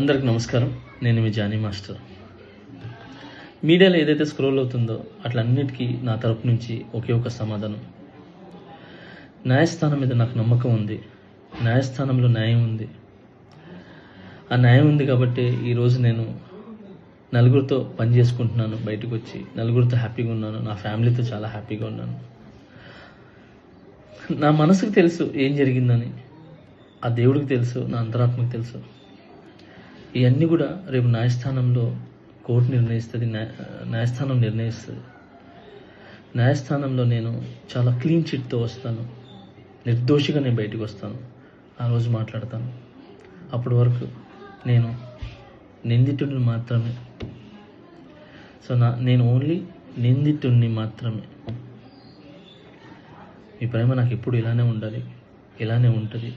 అందరికి నమస్కారం. నేను మీ జానీ మాస్టర్. మీడియాలో ఏదైతే స్క్రోల్ అవుతుందో అట్లన్నిటికీ నా తరపు నుంచి ఒకే ఒక సమాధానం. న్యాయస్థానం మీద నాకు నమ్మకం ఉంది. న్యాయస్థానంలో న్యాయం ఉంది. ఆ న్యాయం ఉంది కాబట్టి ఈరోజు నేను నలుగురితో పని చేసుకుంటున్నాను బయటకు వచ్చి నలుగురితో హ్యాపీగా ఉన్నాను. నా ఫ్యామిలీతో చాలా హ్యాపీగా ఉన్నాను. నా మనసుకు తెలుసు ఏం జరిగిందని. ఆ దేవుడికి తెలుసు నా అంతరాత్మకు తెలుసు. ఇవన్నీ కూడా రేపు న్యాయస్థానంలో కోర్టు నిర్ణయిస్తుంది న్యాయ న్యాయస్థానం నిర్ణయిస్తుంది. న్యాయస్థానంలో నేను చాలా క్లీన్ చిట్తో వస్తాను. నిర్దోషిగా నేను బయటకు వస్తాను. ఆ రోజు మాట్లాడతాను. అప్పటి వరకు నేను నిందితుడిని మాత్రమే. సో నా నేను ఓన్లీ నిందితుడిని మాత్రమే. మీ ప్రేమ నాకు ఎప్పుడు ఇలానే ఉండాలి ఇలానే ఉంటుంది.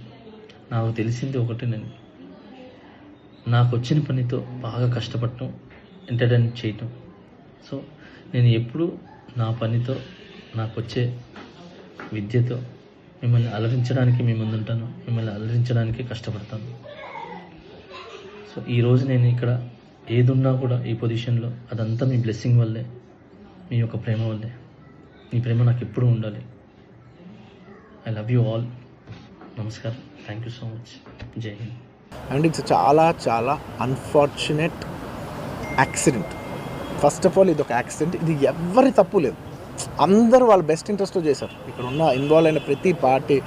నాకు తెలిసింది ఒకటేనండి నాకు వచ్చిన పనితో బాగా కష్టపడటం ఎంటర్టైన్ చేయటం. సో నేను ఎప్పుడు నా పనితో నాకు వచ్చే విద్యతో మిమ్మల్ని అలరించడానికి మీ ముందుంటాను మిమ్మల్ని అలరించడానికి కష్టపడతాను. సో ఈరోజు నేను ఇక్కడ ఏదున్నా కూడా ఈ పొజిషన్లో అదంతా మీ బ్లెస్సింగ్ వల్లే మీ యొక్క ప్రేమ వల్లే. మీ ప్రేమ నాకు ఎప్పుడూ ఉండాలి. ఐ లవ్ యూ ఆల్ నమస్కారం. Thank you so much Jai Hind. And it's చాలా చాలా unfortunate accident first of all ఇది ఒక యాక్సిడెంట్ ఇది ఎవరి తప్పు లేదు. అందరూ వాళ్ళ బెస్ట్ ఇంట్రెస్ట్తో చేశారు. ఇక్కడ ఉన్న ఇన్వాల్వ్ అయిన ప్రతి పార్టీ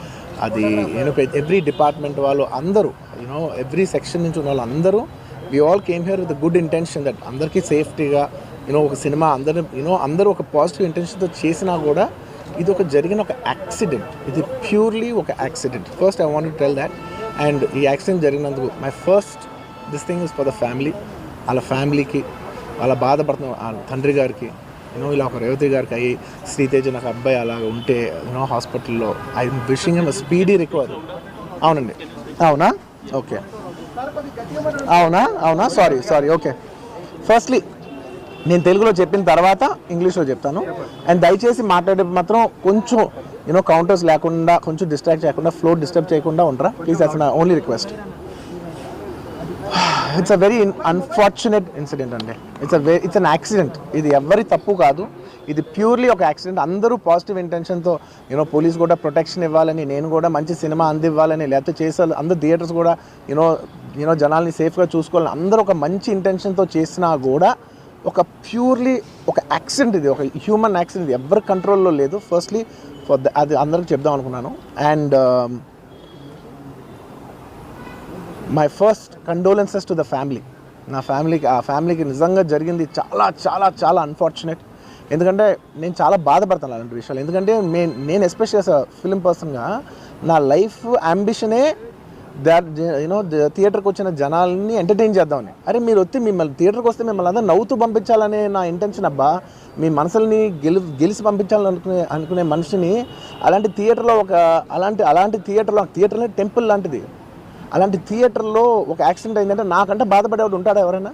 అది నేను ఎవ్రీ డిపార్ట్మెంట్ వాళ్ళు అందరూ యూనో ఎవ్రీ సెక్షన్ నుంచి ఉన్న వాళ్ళు అందరూ we all came here with good intention that అందరికీ సేఫ్టీగా యూనో ఒక సినిమా అందరూ యూనో అందరూ ఒక పాజిటివ్ ఇంటెన్షన్తో చేసినా కూడా ఇది ఒక జరిగిన ఒక యాక్సిడెంట్ ఇది ప్యూర్లీ ఒక accident first I want tell that and ఈ accident జరిగినందుకు my first this thing is for the family వాళ్ళ ఫ్యామిలీకి వాళ్ళ బాధపడుతున్న వాళ్ళ తండ్రి గారికి యూనో ఇలా ఒక రేవతి గారికి అయ్యి శ్రీతేజ నాకు అబ్బాయి అలాగ ఉంటే యూనో హాస్పిటల్లో I wishing him speedy recovery అవునండి. అవునా? ఓకే అవునా? అవునా? సారీ సారీ ఓకే ఫస్ట్లీ నేను తెలుగులో చెప్పిన తర్వాత ఇంగ్లీష్లో చెప్తాను. అండ్ దయచేసి మాట్లాడే మాత్రం కొంచెం యూనో కౌంటర్స్ లేకుండా కొంచెం డిస్ట్రాక్ట్ చేయకుండా ఫ్లో డిస్టర్బ్ చేయకుండా ఉంటారా ప్లీజ్ అసలు నా only request it's uh very unfortunate incident అండి. It's uh very it's an accident ఇది ఎవరి తప్పు కాదు. ఇది ప్యూర్లీ ఒక యాక్సిడెంట్ అందరూ పాజిటివ్ ఇంటెన్షన్తో యూనో పోలీస్ కూడా ప్రొటెక్షన్ ఇవ్వాలని నేను కూడా మంచి సినిమా అందివ్వాలని లేకపోతే చేసే అందరు థియేటర్స్ కూడా యూనో యూనో జనాల్ని సేఫ్గా చూసుకోవాలని అందరూ ఒక మంచి ఇంటెన్షన్తో చేసినా కూడా ఒక ప్యూర్లీ ఒక యాక్సిడెంట్ ఇది ఒక హ్యూమన్ యాక్సిడెంట్ ఇది. ఎవరి కంట్రోల్లో లేదు. ఫస్ట్లీ ఫర్ ద అది అందరికి చెప్దాం అనుకున్నాను. And my first condolences to the family నా ఫ్యామిలీకి ఆ ఫ్యామిలీకి నిజంగా జరిగింది చాలా చాలా చాలా అన్ఫార్చునేట్ ఎందుకంటే నేను చాలా బాధపడతాను అలాంటి విషయాలు. ఎందుకంటే నేను నేను ఎస్పెషల్ ఫిలిం పర్సన్గా నా లైఫ్ అంబిషనే దాట్ యూనో థియేటర్కి వచ్చిన జనాల్ని ఎంటర్టైన్ చేద్దామని అరే మీరు వచ్చి మిమ్మల్ని థియేటర్కి వస్తే మిమ్మల్ని అందరూ నవ్వుతూ పంపించాలనే నా ఇంటెన్షన్ అబ్బా. మీ మనసుల్ని గెలి గెలిచి పంపించాలని అనుకునే అనుకునే మనిషిని అలాంటి థియేటర్లో ఒక అలాంటి అలాంటి థియేటర్లో థియేటర్లో టెంపుల్ లాంటిది. అలాంటి థియేటర్లో ఒక యాక్సిడెంట్ అయిందంటే నాకంటే బాధపడేవాడు ఉంటాడా ఎవరైనా?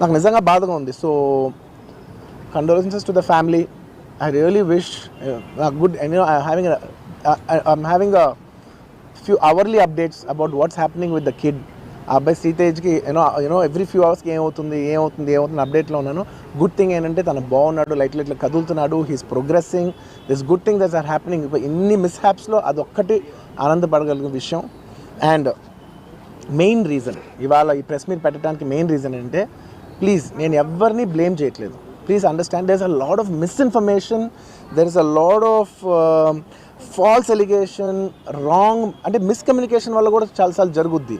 నాకు నిజంగా బాధగా ఉంది. So condolences to the family I really wish good having I having a few hourly updates about what's happening with the kid ఆ అబ్బాయి సీతేజ్కి you know you know every few అవర్స్కి ఏమవుతుంది ఏమవుతుంది ఏమవుతుంది అప్డేట్లో ఉన్నాను. గుడ్ థింగ్ ఏంటంటే తను బాగున్నాడు లైట్ ఇట్లా కదులుతున్నాడు he's progressing this good thing that's are happening ఇన్ని మిస్హాప్స్లో అదొక్కటి ఆనందపడగలిగిన విషయం. అండ్ మెయిన్ రీజన్ ఇవాళ ఈ ప్రెస్ మీట్ పెట్టడానికి మెయిన్ రీజన్ ఏంటంటే ప్లీజ్ నేను ఎవరిని బ్లేమ్ చేయట్లేదు. Please understand there is a lot of misinformation there is a lot of false allegation wrong అంటే మిస్కమ్యూనికేషన్ వల్ల కూడా చాలాసార్లు జరుగుద్ది.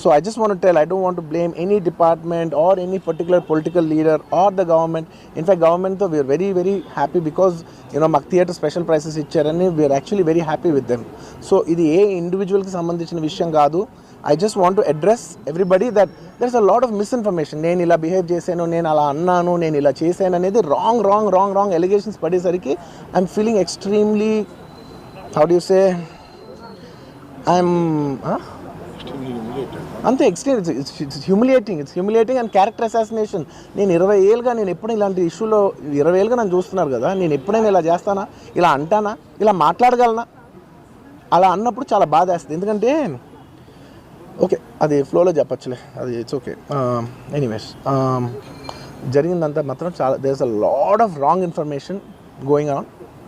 So I just want tell I don't want blame any department or any particular political leader or the government in fact గవర్నమెంట్తో we are very very happy because you know మాకు theatre special prices ఇచ్చారని we are actually very happy with them so ఇది ఏ ఇండివిజువల్కి సంబంధించిన విషయం కాదు. I just want to address everybody that there is a lot of misinformation నేను ఇలా బిహేవ్ చేశాను నేను అలా అన్నాను నేను ఇలా చేశాను అనేది wrong wrong wrong wrong allegations పడేసరికి I'm feeling extremely how do say I'm అంతే extreme it's humiliating it's humiliating and character assassination నేను ఇరవై ఏళ్ళుగా నేను ఎప్పుడు ఇలాంటి ఇష్యూలో ఇరవై ఏళ్ళుగా నన్ను చూస్తున్నారు కదా నేను ఎప్పుడైనా ఇలా చేస్తానా ఇలా అంటానా ఇలా మాట్లాడగలనా? అలా అన్నప్పుడు చాలా బాధ వేస్తుంది ఎందుకంటే ఓకే అది ఫ్లోలో చెప్పచ్చులే అది ఇట్స్ ఓకే ఎనీవేస్ జరిగిందంతా మాత్రం చాలా there is a lot of wrong information going on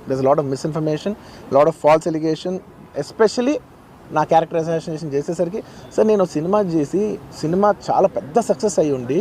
there's lot of misinformation lot of false allegation especially నా క్యారెక్టర్ చేసేసరికి సార్ నేను సినిమా చేసి సినిమా చాలా పెద్ద సక్సెస్ అయ్యి ఉండి